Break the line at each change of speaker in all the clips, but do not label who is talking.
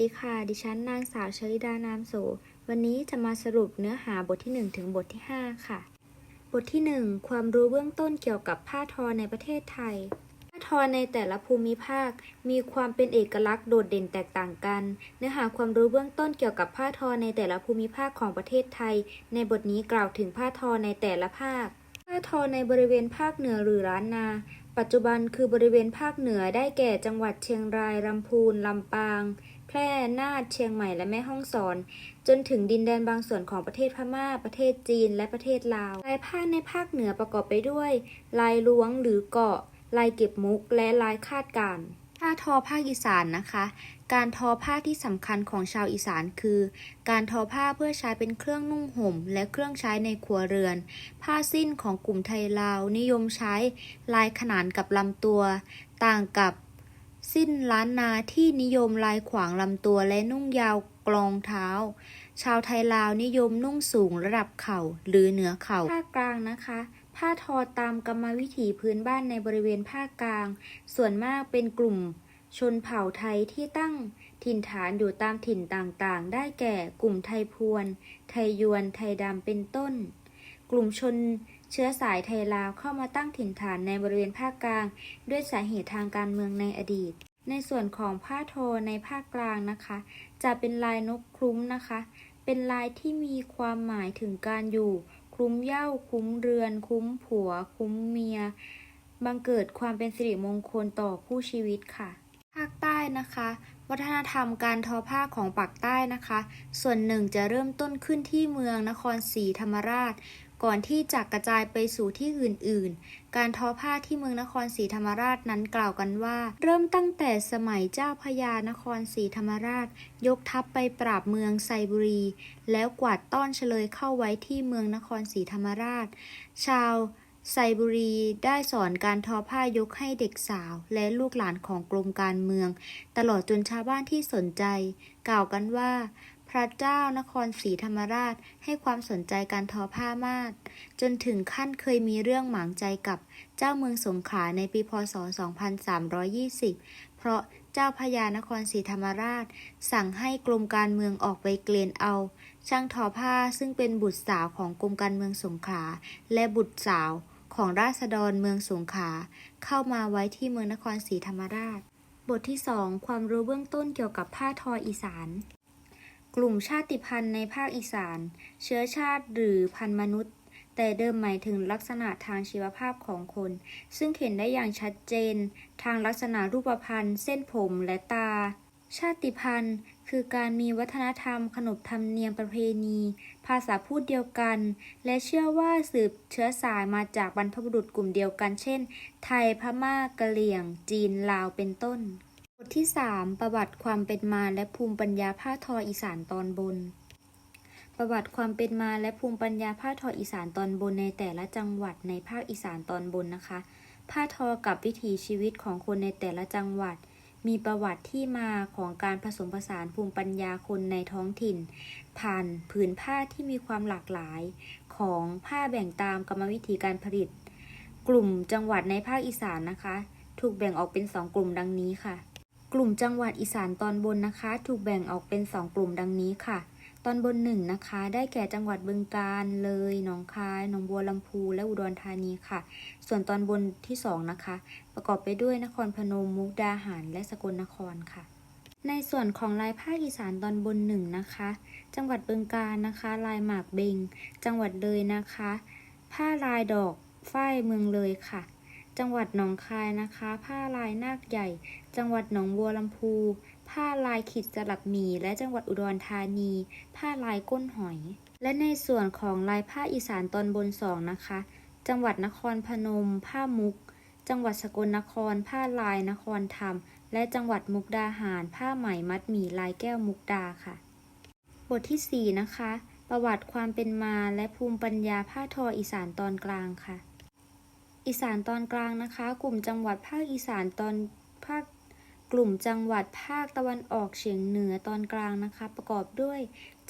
ดีค่ะ ดิฉันนางสาวชลิดานามโส วันนี้จะมาสรุปเนื้อหาบทที่ 1 ถึงบทที่ 5 ค่ะ บทที่ 1 ความรู้เบื้องต้นเกี่ยวกับผ้าทอในประเทศไทย ผ้าทอในแต่ละภูมิภาค มีความเป็นเอกลักษณ์โดดเด่นแตกต่างกัน เนื้อหาความรู้เบื้องต้นเกี่ยวกับผ้าทอในแต่ละภูมิภาคของประเทศไทย ในบทนี้กล่าวถึงผ้าทอในแต่ละภาค ผ้าทอในบริเวณภาคเหนือหรือล้านนาปัจจุบันคือบริเวณภาคเหนือได้แก่จังหวัดเชียงรายลำพูนลำปาง พร่น่านเชียงใหม่และแม่ฮ่องสอน จนถึงดินแดนบางส่วนของประเทศพม่า ประเทศจีน และประเทศลาว ลายผ้าในภาคเหนือประกอบไปด้วย ลายล้วงหรือเกาะ ลายเก็บมุก และลายคาดการผ้าทอภาคอีสานนะคะ การทอผ้าที่สำคัญของชาวอีสานคือ การทอผ้าเพื่อใช้เป็นเครื่องนุ่งห่ม และเครื่องใช้ในครัวเรือน ผ้าสิ้นของกลุ่มไทยลาวนิยมใช้ลายขนานกับลำตัว ต่างกับ สิ้นล้านนาที่นิยมลายขวางลำตัวและนุ่งยาวกลองเท้า ชาวไทยลาวนิยมนุ่งสูงระดับเข่าหรือเหนือเข่าภาคกลางนะคะ ผ้าทอตามกรรมวิถีพื้นบ้านในบริเวณภาคกลาง ส่วนมากเป็นกลุ่มชนเผ่าไทยที่ตั้งถิ่นฐานอยู่ตามถิ่นต่างๆ ได้แก่กลุ่มไทยพวน ไทยยวน ไทยดำเป็นต้น กลุ่มชน เชื้อสายไทยลาวเข้ามาตั้งถิ่นฐานในบริเวณภาคกลาง ด้วยสาเหตุทางการเมืองในอดีต ในส่วนของผ้าโทในภาคกลางนะคะ จะเป็นลายนกคลุ้มนะคะ เป็นลายที่มีความหมายถึงการอยู่คลุ้มเย้าคุ้มเรือน คุ้มผัว คุ้มเมียบังเกิดความเป็นสิริมงคลต่อคู่ชีวิตค่ะ ภาคใต้นะคะ วัฒนธรรมการทอผ้าของปากใต้นะคะ ส่วนหนึ่งจะเริ่มต้นขึ้นที่เมืองนครศรีธรรมราช ก่อนที่จะกระจายไปสู่ที่อื่น ๆ การทอผ้าที่เมืองนครศรีธรรมราชนั้นกล่าวกันว่า เริ่มตั้งแต่สมัยเจ้าพญานครศรีธรรมราช ยกทัพไปปราบเมืองไซบุรี แล้วกวาดต้อนเฉลยเข้าไว้ที่เมืองนครศรีธรรมราช ชาวไซบุรีได้สอนการทอผ้ายกให้เด็กสาว และลูกหลานของกรมการเมือง ตลอดจนชาวบ้านที่สนใจ กล่าวกันว่า พระเจ้านครศรีธรรมราชให้ความสนใจการทอผ้ามากจนถึงขั้นเคยมีเรื่องหมางใจกับเจ้าเมืองสงขลาในปีพศ 2320 เพราะเจ้าพญานครศรีธรรมราช สั่งให้กรมการเมืองออกไปเกลียนเอา ช่างทอผ้าซึ่งเป็นบุตรสาวของกรมการเมืองสงขลาและบุตรสาวของราษฎรเมืองสงขลาเข้ามาไว้ที่เมืองนครศรีธรรมราช บทที่ 2 ความรู้เบื้องต้นเกี่ยวกับผ้าทออีสาน กลุ่มชาติพันธุ์ในภาคอีสาน เชื้อชาติหรือพันธุ์มนุษย์ แต่เดิมหมายถึงลักษณะทางชีวภาพของคน ซึ่งเห็นได้อย่างชัดเจน ทางลักษณะรูปพรรณเส้นผมและตา ชาติพันธุ์ คือการมีวัฒนธรรม ขนบธรรมเนียมประเพณี ภาษาพูดเดียวกัน และเชื่อว่าสืบเชื้อสายมาจากบรรพบุรุษกลุ่มเดียวกัน เช่น ไทยพม่ากะเหรี่ยง จีนลาวเป็นต้น บทที่ 3 ประวัติความเป็นมาและภูมิปัญญาผ้าทออีสานตอนบน ประวัติความเป็นมาและภูมิปัญญาผ้าทออีสานตอนบนในแต่ละจังหวัดในภาคอีสานตอนบนนะคะ ผ้าทอกับวิถีชีวิตของคนในแต่ละจังหวัด มีประวัติที่มาของการผสมผสานภูมิปัญญาคนในท้องถิ่น ผ่านผืนผ้าที่มีความหลากหลาย ของผ้าแบ่งตามกรรมวิธีการผลิต กลุ่มจังหวัดในภาคอีสานนะคะ ถูกแบ่งออกเป็น 2 กลุ่มดังนี้ค่ะ กลุ่มจังหวัดอีสานตอนบนนะคะ ถูกแบ่งออกเป็น 2 กลุ่มดังนี้ค่ะ ตอนบนหนึ่งนะคะ ได้แก่จังหวัดบึงกาฬเลยหนองคายหนองบัวลำพู และอุดรธานีค่ะ ส่วนตอนบนที่สองนะคะ ประกอบไปด้วยนครพนมมุกดาหาร และสกลนครค่ะ ในส่วนของลายผ้าอีสานตอนบนหนึ่งนะคะ จังหวัดบึงกาฬนะคะ ลายหมากเบง จังหวัดเลยนะคะ ผ้าลายดอกฝ้ายเมืองเลยค่ะ จังหวัดหนองคายนะคะ ผ้าลายนาคใหญ่ จังหวัดหนองบัวลำพู ผ้าลายขีดสลักหมีและจังหวัดอุดรธานี ผ้าลายก้นหอย และในส่วนของลายผ้าอีสานตอนบนสองนะคะ จังหวัดนครพนม ผ้ามุก จังหวัดสกลนคร ผ้าลายนครธรรม และจังหวัดมุกดาหาร ผ้าไหมมัดหมี่ลายแก้วมุกดาค่ะ บทที่ 4 นะคะ ประวัติความเป็นมาและภูมิปัญญาผ้าทออีสานตอนกลางค่ะ อีสานตอนกลางนะคะ กลุ่มจังหวัดภาคอีสานตอนภาคกลุ่มจังหวัดภาคตะวันออกเฉียงเหนือตอนกลางนะคะ ประกอบด้วย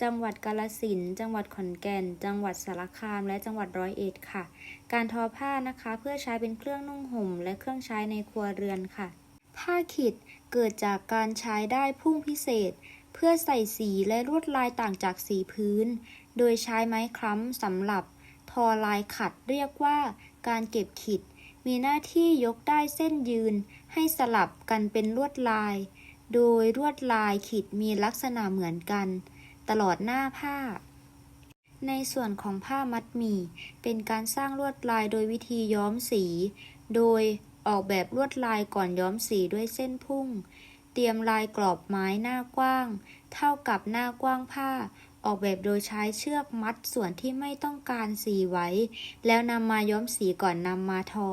จังหวัดกาฬสินจังหวัดขอนแก่น จังหวัดสารคาม และจังหวัดร้อยเอ็ดค่ะ การทอผ้านะคะเพื่อใช้เป็นเครื่องนุ่งห่ม และเครื่องใช้ในครัวเรือนค่ะ ผ้าขิดเกิดจากการใช้ได้พุ่งพิเศษ เพื่อใส่สีและลวดลายต่างจากสีพื้น โดยใช้ไม้คล้ำสำหรับ ทอลายขัดเรียกว่าการเก็บขิด มีหน้าที่ยกได้เส้นยืนให้สลับกันเป็นลวดลาย โดยลวดลายขีดมีลักษณะเหมือนกัน ตลอดหน้าผ้า ในส่วนของผ้ามัดหมี่ เป็นการสร้างลวดลายโดยวิธีย้อมสี โดยออกแบบลวดลายก่อนย้อมสีด้วยเส้นพุ่ง เตรียมลายกรอบไม้หน้ากว้าง เท่ากับหน้ากว้างผ้า ออกแบบโดยใช้เชือกมัดส่วนที่ไม่ต้องการสีไว้ แล้วนำมาย้อมสีก่อนนำมาทอ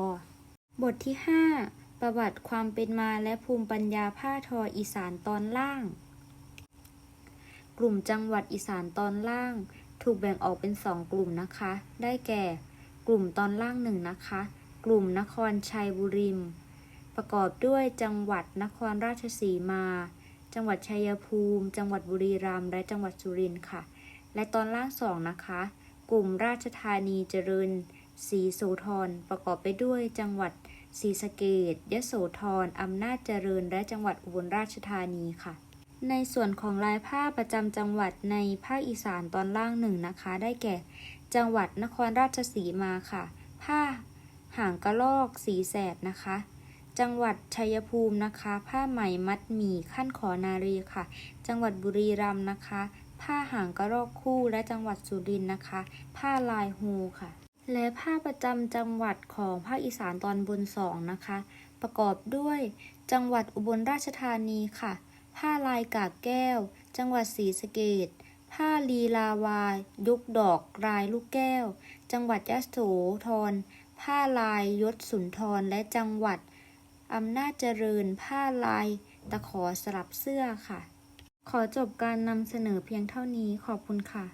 บทที่ 5 ประวัติความเป็นมาและภูมิปัญญาผ้าทออีสานตอนล่าง กลุ่มจังหวัดอีสานตอนล่าง ถูกแบ่งออกเป็นสองกลุ่มนะคะ ได้แก่ กลุ่มตอนล่างหนึ่งนะคะ กลุ่มนครชัยบุรีประกอบด้วยจังหวัดนครราชสีมา จังหวัดชัยภูมิ จังหวัดบุรีรัมย์และจังหวัดสุรินทร์ค่ะ และตอนล่างสองนะคะ กลุ่มราชธานีเจริญศรีโสธรประกอบไปด้วยจังหวัดศรีสะเกษยโสธรอำนาจเจริญ และจังหวัดอุบลราชธานีค่ะ ในส่วนของลายผ้าประจำจังหวัดในภาคอีสานตอนล่างหนึ่งนะคะ ได้แก่ จังหวัดนครราชสีมาค่ะ ผ้าหางกระลอกสีแสดนะคะ จังหวัดชัยภูมินะคะ ผ้าไหมมัดหมี่ขั้นขอนารีค่ะ จังหวัดบุรีรัมย์นะคะ ผ้าหางกระรอกคู่และจังหวัดสุรินทร์นะคะ ผ้าลายฮูค่ะ และผ้าประจำจังหวัดของภาคอีสานตอนบนสองนะคะ ประกอบด้วย จังหวัดอุบลราชธานีค่ะ ผ้าลายกาบแก้ว จังหวัดศรีสะเกษผ้าลีลาวายุกดอกลายลูกแก้ว จังหวัดยะโสธรผ้าลายยศสุนทรและจังหวัด อำนาจเจริญ ผ้าลาย ตะขอสลับเสื้อค่ะ ขอจบการนำเสนอเพียงเท่านี้ขอบคุณค่ะ